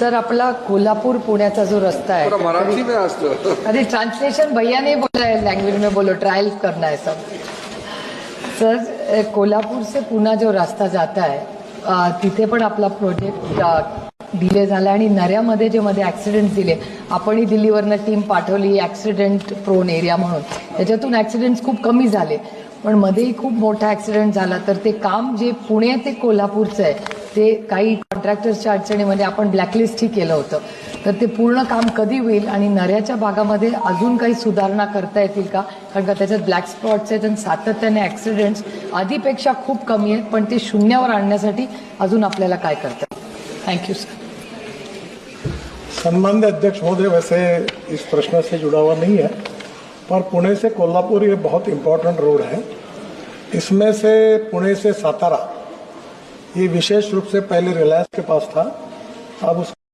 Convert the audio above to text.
Sir आपला कोल्हापूर पुण्याचा जो रस्ता है पूरा मराठी में आज तो अरे ट्रांसलेशन भैया नहीं बोला है लैंग्वेज में बोलो ट्रायल करना है सब. सर कोल्हापूर से पुणा जो रास्ता जाता है अ, तिथे पण आपला प्रोजेक्ट डिले झाला आणि नऱ्यामध्ये जे मध्ये ऍक्सिडेंट दिले आपणही दिल्लीवरनं टीम पाठवली ऍक्सिडेंट प्रोन एरिया म्हणून. त्याच्यातून ऍक्सिडेंट खूप कमी झाले. पण मध्येही खूप मोठा ऍक्सिडेंट झाला. तर ते काम जे पुणे ते कोल्हापूरचं आहे ते काही कॉन्ट्रॅक्टर्सच्या अडचणीमध्ये आपण ब्लॅकलिस्टही केलं होतं. तर ते पूर्ण काम कधी होईल आणि नऱ्याच्या भागामध्ये अजून काही सुधारणा करता येतील का? कारण का त्याच्यात ब्लॅक स्पॉट्स आहेत आणि सातत्याने ॲक्सिडेंट्स आधीपेक्षा खूप कमी आहेत पण ते शून्यावर आणण्यासाठी अजून आपल्याला काय करता थँक्यू सर सम्मान्य अध्यक्ष महोदय वैसे इस प्रश्न से जुड़ा हुआ नहीं है पर पुणे से कोल्हापुर ये बहुत इम्पोर्टेंट रोड है। इसमें से पुणे से सातारा ये विशेष रूप से पहले रिलायंस के पास था। अब उस